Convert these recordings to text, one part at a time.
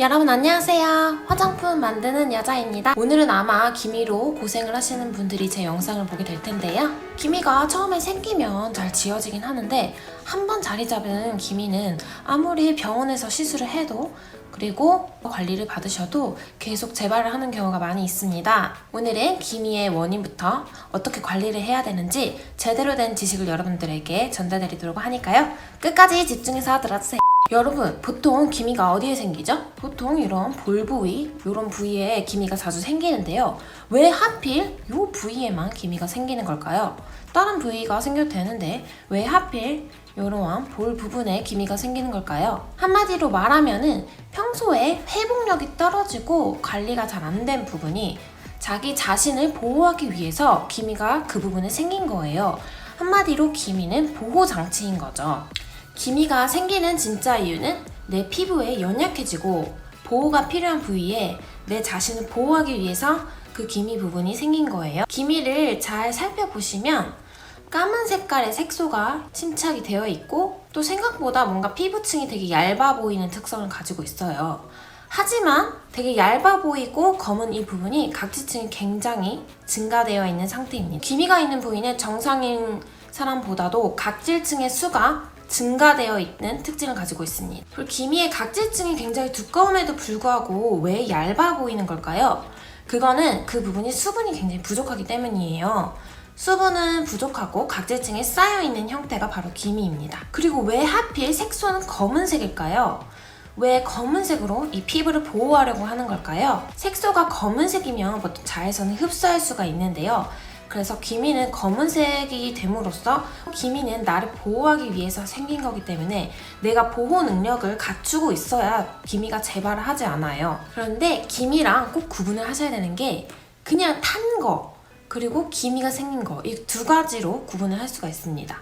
여러분 안녕하세요. 화장품 만드는 여자입니다. 오늘은 아마 기미로 고생을 하시는 분들이 제 영상을 보게 될 텐데요. 기미가 처음에 생기면 잘 지워지긴 하는데 한 번 자리 잡은 기미는 아무리 병원에서 시술을 해도 그리고 관리를 받으셔도 계속 재발을 하는 경우가 많이 있습니다. 오늘은 기미의 원인부터 어떻게 관리를 해야 되는지 제대로 된 지식을 여러분들에게 전달드리도록 하니까요. 끝까지 집중해서 들어주세요. 여러분, 보통 기미가 어디에 생기죠? 보통 이런 볼 부위, 이런 부위에 기미가 자주 생기는데요. 왜 하필 이 부위에만 기미가 생기는 걸까요? 다른 부위가 생겨도 되는데 왜 하필 이러한 볼 부분에 기미가 생기는 걸까요? 한마디로 말하면은 평소에 회복력이 떨어지고 관리가 잘 안 된 부분이 자기 자신을 보호하기 위해서 기미가 그 부분에 생긴 거예요. 한마디로 기미는 보호 장치인 거죠. 기미가 생기는 진짜 이유는 내 피부에 연약해지고 보호가 필요한 부위에 내 자신을 보호하기 위해서 그 기미 부분이 생긴 거예요. 기미를 잘 살펴보시면 까만 색깔의 색소가 침착이 되어 있고 또 생각보다 뭔가 피부층이 되게 얇아 보이는 특성을 가지고 있어요. 하지만 되게 얇아 보이고 검은 이 부분이 각지층이 굉장히 증가되어 있는 상태입니다. 기미가 있는 부위는 정상인 사람보다도 각질층의 수가 증가되어 있는 특징을 가지고 있습니다. 그리고 기미의 각질층이 굉장히 두꺼움에도 불구하고 왜 얇아 보이는 걸까요? 그거는 그 부분이 수분이 굉장히 부족하기 때문이에요. 수분은 부족하고 각질층에 쌓여 있는 형태가 바로 기미입니다. 그리고 왜 하필 색소는 검은색일까요? 왜 검은색으로 이 피부를 보호하려고 하는 걸까요? 색소가 검은색이면 보통 자외선을 흡수할 수가 있는데요. 그래서 기미는 검은색이 됨으로써 기미는 나를 보호하기 위해서 생긴 거기 때문에 내가 보호 능력을 갖추고 있어야 기미가 재발을 하지 않아요. 그런데 기미랑 꼭 구분을 하셔야 되는 게 그냥 탄 거, 그리고 기미가 생긴 거, 이 두 가지로 구분을 할 수가 있습니다.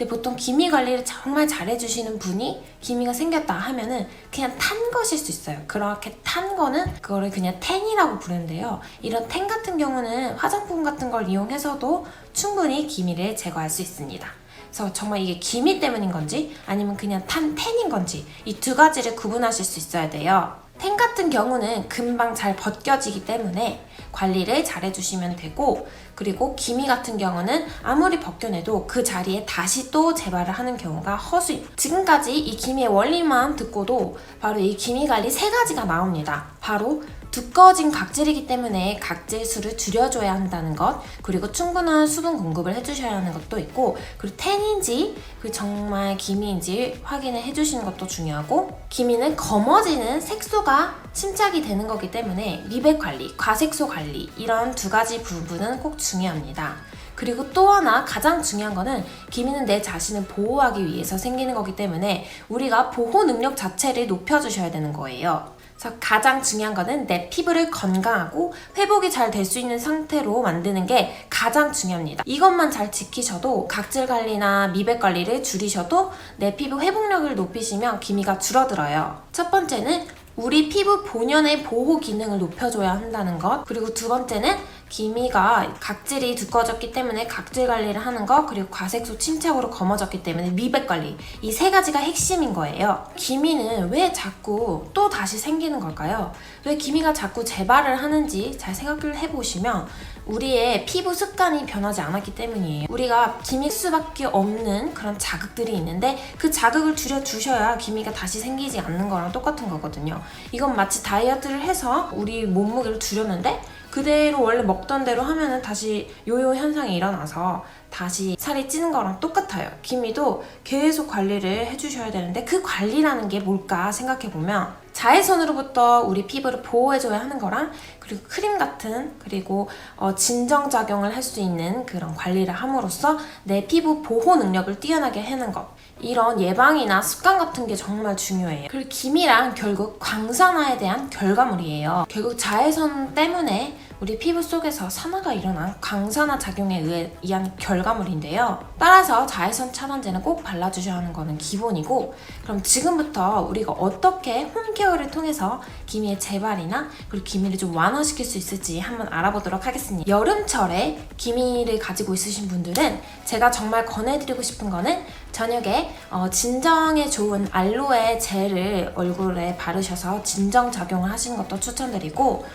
근데 보통 기미 관리를 정말 잘해주시는 분이 기미가 생겼다 하면은 그냥 탄 것일 수 있어요. 그렇게 탄 거는 그거를 그냥 텐이라고 부르는데요. 이런 텐 같은 경우는 화장품 같은 걸 이용해서도 충분히 기미를 제거할 수 있습니다. 그래서 정말 이게 기미 때문인 건지 아니면 그냥 탄 텐인 건지 이 두 가지를 구분하실 수 있어야 돼요. 텐 같은 경우는 금방 잘 벗겨지기 때문에 관리를 잘 해주시면 되고 그리고 기미 같은 경우는 아무리 벗겨내도 그 자리에 다시 또 재발을 하는 경우가 허수입니다. 지금까지 이 기미의 원리만 듣고도 바로 이 기미 관리 세 가지가 나옵니다. 바로 두꺼워진 각질이기 때문에 각질 수를 줄여줘야 한다는 것, 그리고 충분한 수분 공급을 해주셔야 하는 것도 있고, 그리고 텐인지, 그 정말 기미인지 확인을 해주시는 것도 중요하고, 기미는 검어지는 색소가 침착이 되는 거기 때문에 미백 관리, 과색소 관리, 이런 두 가지 부분은 꼭 중요합니다. 그리고 또 하나 가장 중요한 거는 기미는 내 자신을 보호하기 위해서 생기는 거기 때문에 우리가 보호 능력 자체를 높여주셔야 되는 거예요. 그래서 가장 중요한 거는 내 피부를 건강하고 회복이 잘 될 수 있는 상태로 만드는 게 가장 중요합니다. 이것만 잘 지키셔도 각질 관리나 미백 관리를 줄이셔도 내 피부 회복력을 높이시면 기미가 줄어들어요. 첫 번째는 우리 피부 본연의 보호 기능을 높여줘야 한다는 것. 그리고 두 번째는 기미가 각질이 두꺼워졌기 때문에 각질 관리를 하는 것. 그리고 과색소 침착으로 검어졌기 때문에 미백 관리. 이 세 가지가 핵심인 거예요. 기미는 왜 자꾸 또 다시 생기는 걸까요? 왜 기미가 자꾸 재발을 하는지 잘 생각을 해보시면 우리의 피부 습관이 변하지 않았기 때문이에요. 우리가 기미 수밖에 없는 그런 자극들이 있는데 그 자극을 줄여주셔야 기미가 다시 생기지 않는 거랑 똑같은 거거든요. 이건 마치 다이어트를 해서 우리 몸무게를 줄였는데 그대로 원래 먹던 대로 하면은 다시 요요 현상이 일어나서 다시 살이 찌는 거랑 똑같아요. 기미도 계속 관리를 해주셔야 되는데 그 관리라는 게 뭘까 생각해보면 자외선으로부터 우리 피부를 보호해줘야 하는 거랑 그리고 크림 같은 그리고 어, 진정작용을 할 수 있는 그런 관리를 함으로써 내 피부 보호 능력을 뛰어나게 하는 것 이런 예방이나 습관 같은 게 정말 중요해요. 그리고 기미란 결국 광산화에 대한 결과물이에요. 결국 자외선 때문에 우리 피부 속에서 산화가 일어난 강산화 작용에 의해 의한 결과물인데요. 따라서 자외선 차단제는 꼭 발라주셔야 하는 거는 기본이고 그럼 지금부터 우리가 어떻게 홈케어를 통해서 기미의 재발이나 그리고 기미를 좀 완화시킬 수 있을지 한번 알아보도록 하겠습니다. 여름철에 기미를 가지고 있으신 분들은 제가 정말 권해드리고 싶은 거는 저녁에 어, 진정에 좋은 알로에 젤을 얼굴에 바르셔서 진정 작용을 하시는 것도 추천드리고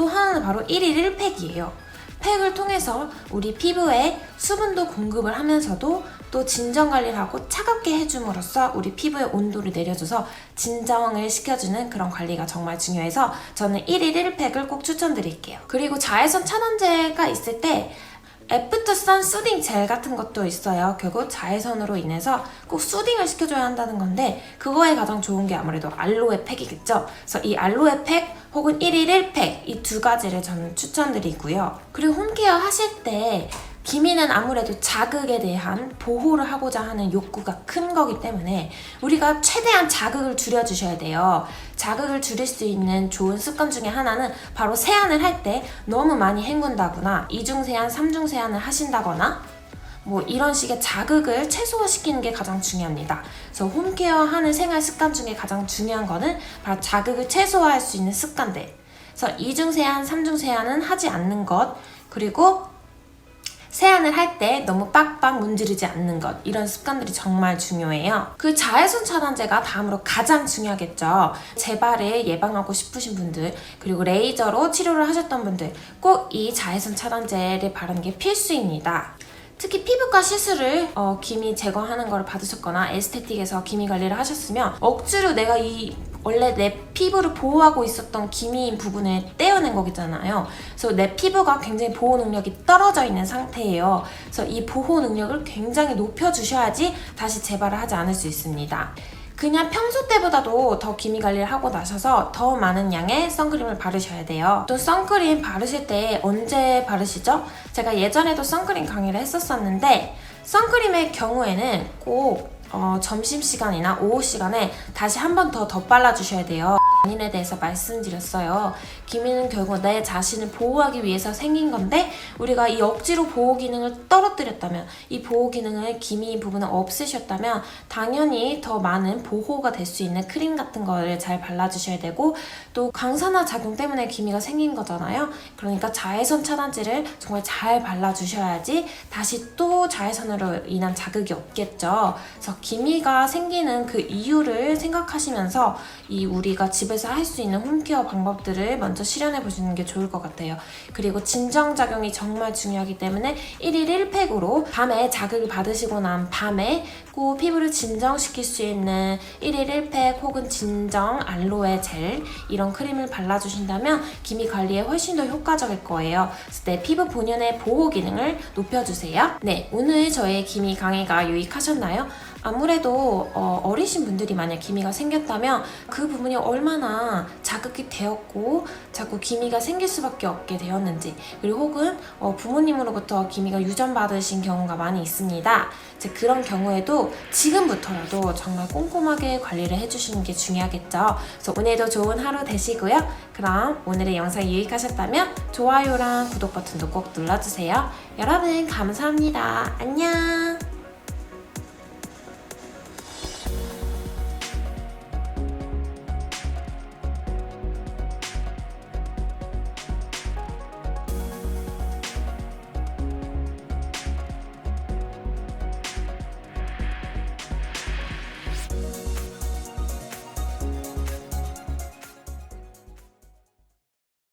또 하나는 바로 1일 1팩이에요. 팩을 통해서 우리 피부에 수분도 공급을 하면서도 또 진정 관리를 하고 차갑게 해줌으로써 우리 피부의 온도를 내려줘서 진정을 시켜주는 그런 관리가 정말 중요해서 저는 1일 1팩을 꼭 추천드릴게요. 그리고 자외선 차단제가 있을 때 애프터 선 수딩 젤 같은 것도 있어요. 결국 자외선으로 인해서 꼭 수딩을 시켜줘야 한다는 건데 그거에 가장 좋은 게 아무래도 알로에 팩이겠죠. 그래서 이 알로에 팩 혹은 1일 1팩 이 두 가지를 저는 추천드리고요. 그리고 홈케어 하실 때 기미는 아무래도 자극에 대한 보호를 하고자 하는 욕구가 큰 거기 때문에 우리가 최대한 자극을 줄여주셔야 돼요. 자극을 줄일 수 있는 좋은 습관 중에 하나는 바로 세안을 할 때 너무 많이 헹군다거나 이중 세안, 삼중 세안을 하신다거나 뭐 이런 식의 자극을 최소화시키는 게 가장 중요합니다. 그래서 홈케어 하는 생활 습관 중에 가장 중요한 거는 바로 자극을 최소화할 수 있는 습관들. 그래서 이중 세안, 삼중 세안은 하지 않는 것, 그리고 세안을 할 때 너무 빡빡 문지르지 않는 것 이런 습관들이 정말 중요해요. 그 자외선 차단제가 다음으로 가장 중요하겠죠. 재발을 예방하고 싶으신 분들 그리고 레이저로 치료를 하셨던 분들 꼭 이 자외선 차단제를 바르는 게 필수입니다. 특히 피부과 시술을 어, 기미 제거하는 걸 받으셨거나 에스테틱에서 기미 관리를 하셨으면 억지로 내가 이 원래 내 피부를 보호하고 있었던 기미인 부분을 떼어낸 거잖아요. 그래서 내 피부가 굉장히 보호 능력이 떨어져 있는 상태예요. 그래서 이 보호 능력을 굉장히 높여주셔야지 다시 재발을 하지 않을 수 있습니다. 그냥 평소 때보다도 더 기미 관리를 하고 나셔서 더 많은 양의 선크림을 바르셔야 돼요. 또 선크림 바르실 때 언제 바르시죠? 제가 예전에도 선크림 강의를 했었었는데 선크림의 경우에는 꼭 어, 점심시간이나 오후 시간에 다시 한 번 더 덧발라 주셔야 돼요. 원인에 대해서 말씀드렸어요. 기미는 결국 내 자신을 보호하기 위해서 생긴 건데 우리가 이 억지로 보호 기능을 떨어뜨렸다면 이 보호 기능을 기미 부분을 없애셨다면 당연히 더 많은 보호가 될 수 있는 크림 같은 거를 잘 발라주셔야 되고 또 강산화 작용 때문에 기미가 생긴 거잖아요. 그러니까 자외선 차단제를 정말 잘 발라주셔야지 다시 또 자외선으로 인한 자극이 없겠죠. 그래서 기미가 생기는 그 이유를 생각하시면서 이 우리가 집에서 할 수 있는 홈케어 방법들을 먼저 실현해 보시는 게 좋을 것 같아요. 그리고 진정 작용이 정말 중요하기 때문에 1일 1팩으로 밤에 자극을 받으시고 난 밤에 꼭 피부를 진정시킬 수 있는 1일 1팩 혹은 진정 알로에 젤 이런 크림을 발라주신다면 기미 관리에 훨씬 더 효과적일 거예요. 그래서 내 피부 본연의 보호 기능을 높여주세요. 네, 오늘 저의 기미 강의가 유익하셨나요? 아무래도 어, 리신 분들이 만약 기미가 생겼다면 그 부분이 얼마나 자극이 되었고 자꾸 기미가 생길 수밖에 없게 되었는지 그리고 혹은 어, 부모님으로부터 기미가 유전받으신 경우가 많이 있습니다. 이제 그런 경우에도 지금부터라도 정말 꼼꼼하게 관리를 해주시는 게 중요하겠죠. 그래서 오늘도 좋은 하루 되시고요. 그럼 오늘의 영상이 유익하셨다면 좋아요랑 구독 버튼도 꼭 눌러주세요. 여러분 감사합니다. 안녕.